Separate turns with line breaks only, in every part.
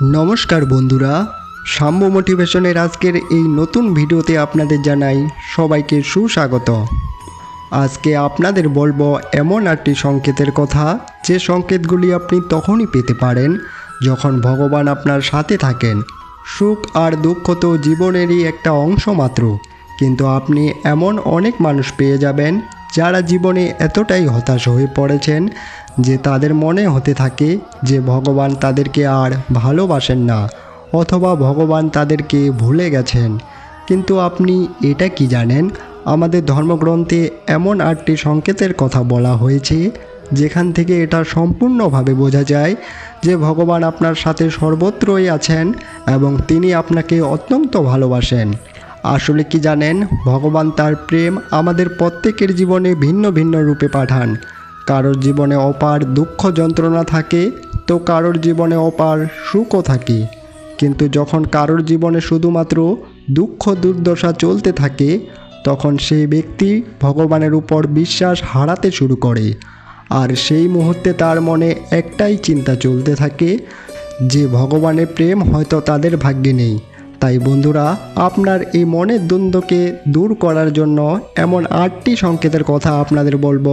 নমস্কার বন্ধুরা, সাম্য মোটিভেশনের আজকের এই নতুন ভিডিওতে আপনাদের জানাই সবাইকে সুস্বাগত। আজকে আপনাদের বলব এমন একটি সংকেতের কথা, যে সংকেতগুলি আপনি তখনই পেতে পারেন যখন ভগবান আপনার সাথে থাকেন। সুখ আর দুঃখ তো জীবনেরই একটা অংশ মাত্র, কিন্তু আপনি এমন অনেক মানুষ পেয়ে যাবেন যারা জীবনে এতটাই হতাশ হয়ে পড়েছেন যে তাদের মনে হতে থাকে যে ভগবান তাদেরকে আর ভালোবাসেন না, অথবা ভগবান তাদেরকে ভুলে গেছেন। কিন্তু আপনি এটা কি জানেন? আমাদের ধর্মগ্রন্থে এমন আটটি সংকেতের কথা বলা হয়েছে, যেখান থেকে এটা সম্পূর্ণভাবে বোঝা যায় যে ভগবান আপনার সাথে সর্বত্রই আছেন এবং তিনি আপনাকে অত্যন্ত ভালোবাসেন। আসলে কি জানেন? ভগবান তার প্রেম আমাদের প্রত্যেকের জীবনে ভিন্ন ভিন্ন রূপে পাঠান। কারোর জীবনে অপার দুঃখ যন্ত্রণা থাকে, তো কারোর জীবনে অপার সুখও থাকে। কিন্তু যখন কারোর জীবনে শুধুমাত্র দুঃখ দুর্দশা চলতে থাকে, তখন সেই ব্যক্তি ভগবানের উপর বিশ্বাস হারাতে শুরু করে। আর সেই মুহূর্তে তার মনে একটাই চিন্তা চলতে থাকে, যে ভগবানের প্রেম হয়তো তাদের ভাগ্যে নেই। তাই বন্ধুরা, আপনার এই মনের দ্বন্দ্বকে দূর করার জন্য এমন আটটি সংকেতের কথা আপনাদের বলব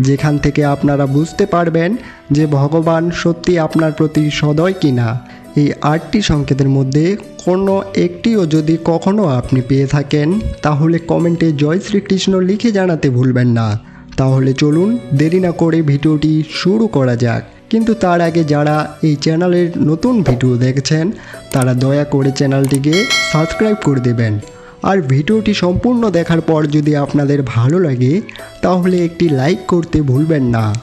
যেখান থেকে আপনারা বুঝতে পারবেন যে ভগবান সত্যি আপনার প্রতি সদয় কিনা। এই আটটি সংকেতের মধ্যে কোনো একটিও যদি কখনো আপনি পেয়ে থাকেন, তাহলে কমেন্টে জয় শ্রীকৃষ্ণ লিখে জানাতে ভুলবেন না। তাহলে চলুন দেরি না করে ভিডিওটি শুরু করা যাক। কিন্তু তার আগে যারা এই চ্যানেলের নতুন ভিডিও দেখছেন, তারা দয়া করে চ্যানেলটিকে সাবস্ক্রাইব করে দেবেন। আর ভিডিওটি সম্পূর্ণ দেখার পর যদি আপনাদের ভালো লাগে, তাহলে একটি লাইক করতে ভুলবেন না।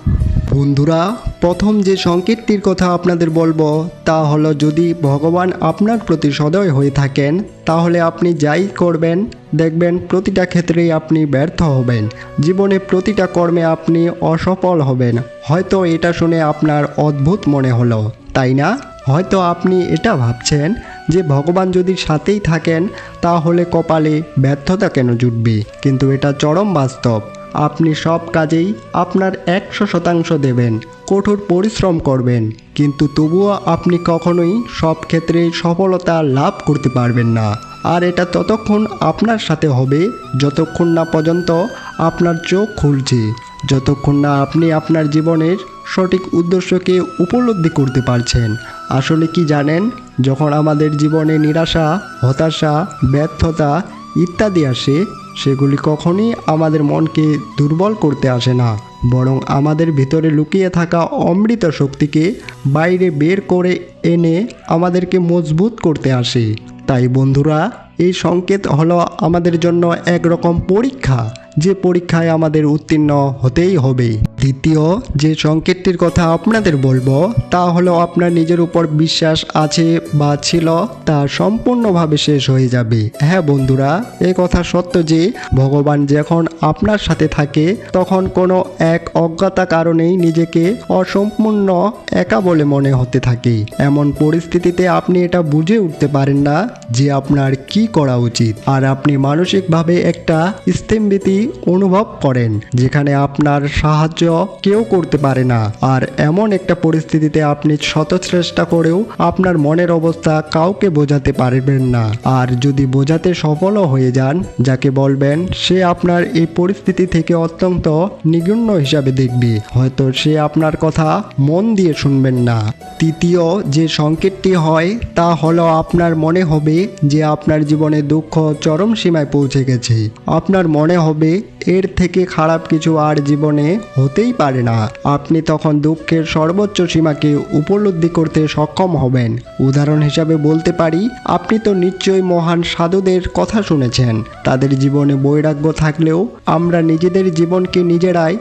বন্ধুরা, প্রথম যে সংকেতটির কথা আপনাদের বলব, তা হলো যদি ভগবান আপনার প্রতি সদয় হয়ে থাকেন, তাহলে আপনি যাই করবেন, দেখবেন প্রতিটা ক্ষেত্রেই আপনি ব্যর্থ হবেন। জীবনে প্রতিটা কর্মে আপনি অসফল হবেন। হয়তো এটা শুনে আপনার অদ্ভুত মনে হলো, তাই না? হয়তো আপনি এটা ভাবছেন যে ভগবান যদি সাথেই থাকেন, তাহলে কপালে ব্যর্থতা কেন জুটবে? কিন্তু এটা চরম বাস্তব। আপনি সব কাজেই আপনার একশো শতাংশ দেবেন, কঠোর পরিশ্রম করবেন, কিন্তু তবুও আপনি কখনোই সব ক্ষেত্রে সফলতা লাভ করতে পারবেন না। আর এটা ততক্ষণ আপনার সাথে হবে, যতক্ষণ না পর্যন্ত আপনার চোখ খুলছে, যতক্ষণ না আপনি আপনার জীবনের সঠিক উদ্দেশ্যকে উপলব্ধি করতে পারছেন। আসলে কি জানেন? যখন আমাদের জীবনে নিরাশা, হতাশা, ব্যর্থতা ইত্যাদি আসে, সেগুলি কখনই আমাদের মনকে দুর্বল করতে আসে না। বরং আমাদের ভিতরে লুকিয়ে থাকা অমৃত শক্তিকে বাইরে বের করে এনে আমাদেরকে মজবুত করতে আসে। তাই বন্ধুরা, এই সংকেত হলো আমাদের জন্য একরকম পরীক্ষা। যে পরীক্ষায় আমাদের উত্তীর্ণ হতেই হবে। দ্বিতীয় যে সংকেতটির কথা আপনাদের বলব, তা হলো আপনার নিজের উপর বিশ্বাস আছে বা ছিল, তা সম্পূর্ণভাবে শেষ হয়ে যাবে। হ্যাঁ বন্ধুরা, এ কথা সত্য যে ভগবান যখন আপনার সাথে থাকে, তখন কোনো এক অজ্ঞাতা কারণেই নিজেকে অসম্পূর্ণ একা বলে মনে হতে থাকে। এমন পরিস্থিতিতে আপনি এটা বুঝে উঠতে পারেন না যে আপনার কি করা উচিত। আর আপনি মানসিকভাবে একটা স্তম্ভিতি অনুভব করেন, যেখানে আপনার সাহায্য কেউ করতে পারে না। আর এমন একটা পরিস্থিতিতে আপনি শত চেষ্টা করেও আপনার মনের অবস্থা কাউকে বোঝাতে পারবেন না। আর যদি বোঝাতে সফলও হয়ে যান, যাকে বলবেন, সে আপনার এই পরিস্থিতি থেকে অত্যন্ত নিগুণ্য হিসাবে দেখবে। হয়তো সে আপনার কথা মন দিয়ে শুনবেন না। তৃতীয় যে সংকেতটি হয়, তা হলো আপনার মনে হবে যে আপনার জীবনে দুঃখ চরম সীমায় পৌঁছে গেছে। আপনার মনে হবে, এর থেকে খারাপ কিছু আর জীবনে হতেই পারে না। আপনি তখন দুঃখের সর্বোচ্চ সীমাকে উপলব্ধি করতে সক্ষম হবেন। উদাহরণ হিসাবে বলতে পারি, আপনি তো নিশ্চয়ই মহান সাধুদের কথা শুনেছেন। তাদের জীবনে বৈরাগ্য থাকলেও আমরা নিজেদের জীবনকে নিজেরাই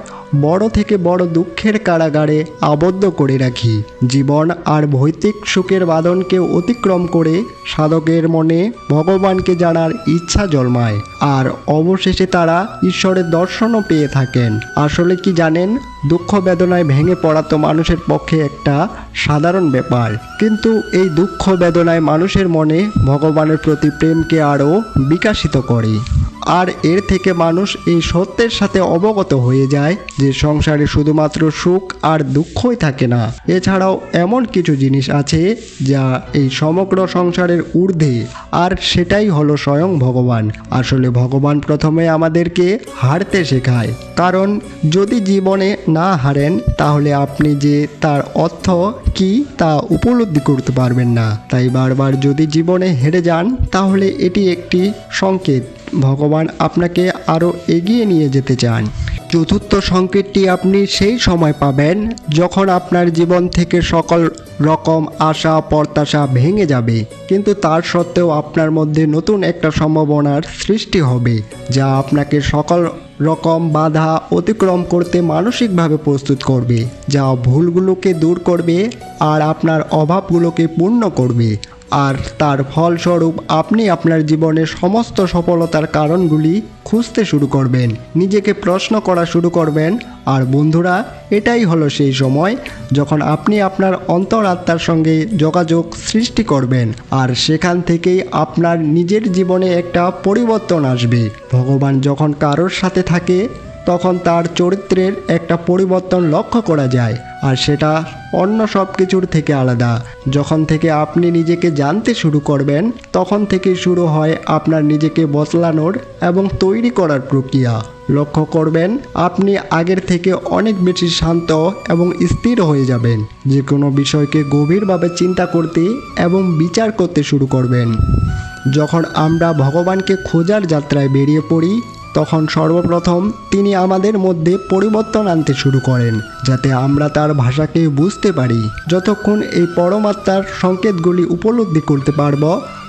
বড় থেকে বড় দুঃখের কারাগারে আবদ্ধ করে রাখি। জীবন আর ভৌতিক সুখের বাদনকে অতিক্রম করে সাধকের মনে ভগবানকে জানার ইচ্ছা জন্মায়। আর অবশেষে তারা ঈশ্বরের দর্শনও পেয়ে থাকেন। আসলে কি জানেন? দুঃখ বেদনায় ভেঙে পড়া তো মানুষের পক্ষে একটা সাধারণ ব্যাপার। কিন্তু এই দুঃখ বেদনায় মানুষের মনে ভগবানের প্রতি প্রেমকে আরও বিকাশিত করে। আর এর থেকে মানুষ এই সত্যের সাথে অবগত হয়ে যায় যে সংসারে শুধুমাত্র সুখ আর দুঃখই থাকে না। এছাড়াও এমন কিছু জিনিস আছে যা এই সমগ্র সংসারের ঊর্ধ্বে। আর সেটাই হলো স্বয়ং ভগবান। আসলে ভগবান প্রথমে আমাদেরকে হারতে শেখায়। কারণ যদি জীবনে না হারেন, তাহলে আপনি যে তার অর্থ কি তা উপলব্ধি করতে পারবেন না। তাই বারবার যদি জীবনে হেরে যান, তাহলে এটি একটি সংকেত। ভগবান আপনাকে আরও এগিয়ে নিয়ে যেতে চান। চতুর্থ সংকেতটি আপনি সেই সময় পাবেন যখন আপনার জীবন থেকে সকল রকম আশা, প্রত্যাশা ভেঙে যাবে। কিন্তু তার সত্ত্বেও আপনার মধ্যে নতুন একটা সম্ভাবনার সৃষ্টি হবে, যা আপনাকে সকল রকম বাধা অতিক্রম করতে মানসিকভাবে প্রস্তুত করবে, যা ভুলগুলোকে দূর করবে আর আপনার অভাবগুলোকে পূর্ণ করবে। আর তার ফলস্বরূপ আপনি আপনার জীবনের সমস্ত সফলতার কারণগুলি খুঁজতে শুরু করবেন, নিজেকে প্রশ্ন করা শুরু করবেন। আর বন্ধুরা, এটাই হলো সেই সময় যখন আপনি আপনার অন্তরাত্মার সঙ্গে যোগাযোগ সৃষ্টি করবেন আর সেখান থেকেই আপনার নিজের জীবনে একটা পরিবর্তন আসবে। ভগবান যখন কারোর সাথে থাকে তখন তার চরিত্রের একটা পরিবর্তন লক্ষ্য করা যায় আর সেটা অন্য সব কিছুর থেকে আলাদা। যখন থেকে আপনি নিজেকে জানতে শুরু করবেন, তখন থেকে শুরু হয় আপনার নিজেকে বদলানোর এবং তৈরি করার প্রক্রিয়া। লক্ষ্য করবেন, আপনি আগের থেকে অনেক বেশি শান্ত এবং স্থির হয়ে যাবেন। যে কোনো বিষয়কে গভীরভাবে চিন্তা করতে এবং বিচার করতে শুরু করবেন। যখন আমরা ভগবানকে খোঁজার যাত্রায় বেরিয়ে পড়ি তখন সর্বপ্রথম তিনি আমাদের মধ্যে পরিবর্তন আনতে শুরু করেন, যাতে আমরা তার ভাষাকে বুঝতে পারি। যতক্ষণ এই পরমাত্মার সংকেতগুলি উপলব্ধি করতে পারব,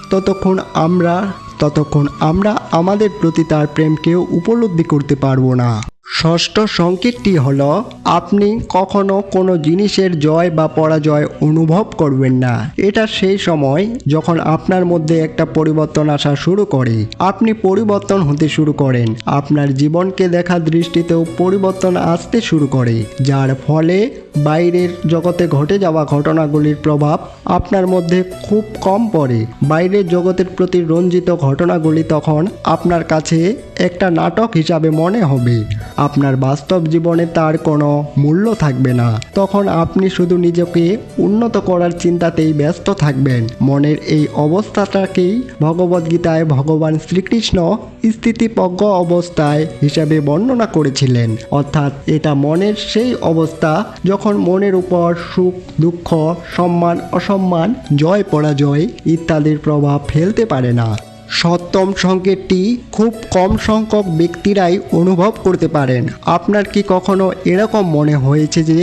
ততক্ষণ আমরা ততক্ষণ আমরা আমাদের প্রতি তার প্রেমকেও উপলব্ধি করতে পারব না। ষষ্ঠ সংকেতটি হল, আপনি কখনো কোনো জিনিসের জয় বা পরাজয় অনুভব করবেন না। এটা সেই সময় যখন আপনার মধ্যে একটা পরিবর্তন আসা শুরু করে। আপনি পরিবর্তন হতে শুরু করেন। আপনার জীবনকে দেখা দৃষ্টিতেও পরিবর্তন আসতে শুরু করে, যার ফলে বাইরের জগতে ঘটে যাওয়া ঘটনাগুলির প্রভাব আপনার মধ্যে খুব কম পড়ে। বাইরের জগতের প্রতি রঞ্জিত ঘটনাগুলি তখন আপনার কাছে একটা নাটক হিসাবে মনে হবে। আপনার বাস্তব জীবনে তার কোনো মূল্য থাকবে না। তখন আপনি শুধু নিজেকে উন্নত করার চিন্তাতেই ব্যস্ত থাকবেন। মনের এই অবস্থাটাকেই ভগবদ্গীতায় ভগবান শ্রীকৃষ্ণ স্থিতিপজ্ঞ অবস্থায় হিসাবে বর্ণনা করেছিলেন। অর্থাৎ এটা মনের সেই অবস্থা যখন মনের উপর সুখ, দুঃখ, সম্মান, অসম্মান, জয়, পরাজয় ইত্যাদির প্রভাব ফেলতে পারে না, সপ্তম সংকেতটি খুব কম সংখ্যক ব্যক্তিরাই অনুভব করতে পারেন। আপনার কি কখনো এরকম মনে হয়েছে যে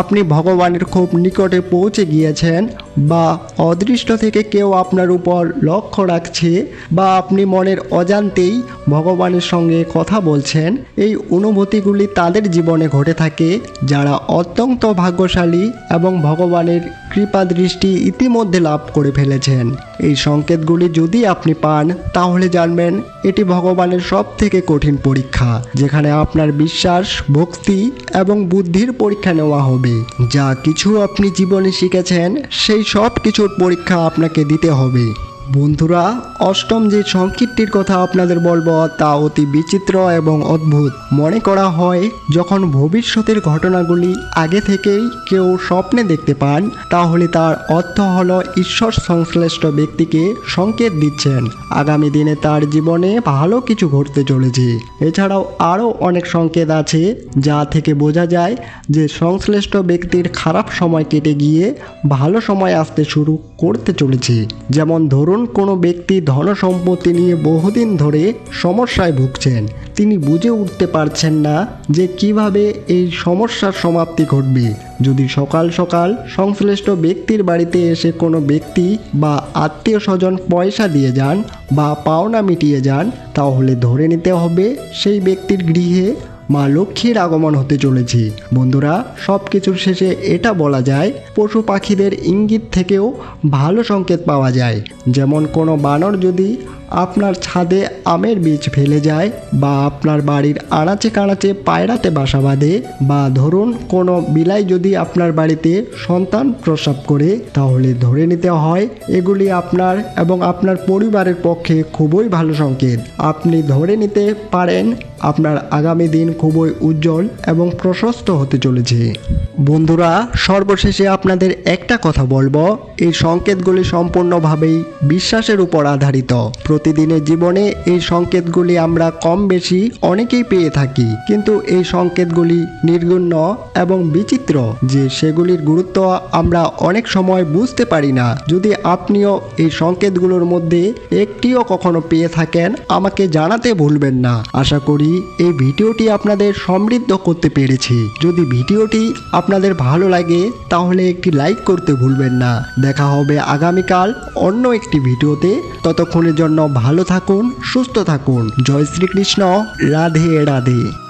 আপনি ভগবানের খুব নিকটে পৌঁছে গিয়েছেন বা অদৃষ্ট থেকে কেউ আপনার উপর লক্ষ্য রাখছে বা আপনি মনের অজান্তেই ভগবানের সঙ্গে কথা বলছেন, এই অনুভূতিগুলি তাদের জীবনে ঘটে থাকে যারা অত্যন্ত ভাগ্যশালী এবং ভগবানের কৃপা দৃষ্টি ইতিমধ্যে লাভ করে ফেলেছেন। এই সংকেতগুলি যদি আপনি পান, তাহলে জানবেন এটি ভগবানের সব থেকে কঠিন পরীক্ষা, যেখানে আপনার বিশ্বাস, ভক্তি এবং বুদ্ধির পরীক্ষা নেওয়া হবে। যা কিছু আপনি জীবনে শিখেছেন, সেই সব কিছুর পরীক্ষা আপনাকে দিতে হবে। বন্ধুরা, অষ্টম যে সংকীর্তির কথা আপনাদের বলব, তা অতি বিচিত্র এবং অদ্ভুত। মনে করা হয়, যখন ভবিষ্যতের ঘটনাগুলি আগে থেকেই কেউ স্বপ্নে দেখতে পান, তাহলে তার অর্থ হল ঈশ্বর সংশ্লিষ্ট ব্যক্তিকে সংকেত দিচ্ছেন। আগামী দিনে তার জীবনে ভালো কিছু ঘটতে চলেছে। এছাড়াও আরও অনেক সংকেত আছে, যা থেকে বোঝা যায় যে সংশ্লিষ্ট ব্যক্তির খারাপ সময় কেটে গিয়ে ভালো সময় আসতে শুরু করতে চলেছে। যেমন ধরুন কোনো ব্যক্তি ধন সম্পত্তি নিয়ে বহুদিন ধরে সমস্যায় ভুগছেন, তিনি বুঝে উঠতে পারছেন না যে কীভাবে এই সমস্যার সমাপ্তি ঘটবে। যদি সকাল সকাল সংশ্লিষ্ট ব্যক্তির বাড়িতে এসে কোনো ব্যক্তি বা আত্মীয় স্বজন পয়সা দিয়ে যান বা পাওনা মিটিয়ে যান, তাহলে ধরে নিতে হবে সেই ব্যক্তির গৃহে মা লক্ষ্মীর আগমন হতে চলেছে। বন্ধুরা সব কিছুর শেষে এটা বলা যায়, পশু পাখিদের ইঙ্গিত থেকেও ভালো সংকেত পাওয়া যায়। যেমন কোনো বানর যদি আপনার ছাদে আমের বীজ ফেলে যায় বা আপনার বাড়ির আনাচে কানাচে পায়রাতে বাসা বাঁধে বা ধরুন কোনো বিলাই যদি আপনার বাড়িতে সন্তান প্রসব করে, তাহলে ধরে নিতে হয় এগুলি আপনার এবং আপনার পরিবারের পক্ষে খুবই ভালো সংকেত। আপনি ধরে নিতে পারেন, আপনার আগামী দিন খুবই উজ্জ্বল এবং প্রশস্ত হতে চলেছে। বন্ধুরা, সর্বশেষে আপনাদের একটা কথা বলব। এই সংকেতগুলি সম্পূর্ণভাবেই বিশ্বাসের উপর আধারিত। প্রতিদিনের জীবনে এই সংকেতগুলি আমরা কম বেশি অনেকেই পেয়ে থাকি। কিন্তু এই সংকেতগুলি নির্গুণ্য এবং বিচিত্র যে সেগুলির গুরুত্ব আমরা অনেক সময় বুঝতে পারি না। যদি আপনিও এই সংকেতগুলোর মধ্যে একটিও কখনো পেয়ে থাকেন, আমাকে জানাতে ভুলবেন না। আশা করি এই ভিডিওটি আপনাদের সমৃদ্ধ করতে পেরেছি। যদি ভিডিওটি আপনাদের ভালো লাগে, তাহলে একটি লাইক করতে ভুলবেন না। দেখা হবে আগামীকাল অন্য একটি ভিডিওতে। ততক্ষণের জন্য ভালো থাকুন, সুস্থ থাকুন। জয় শ্রীকৃষ্ণ, রাধে রাধে।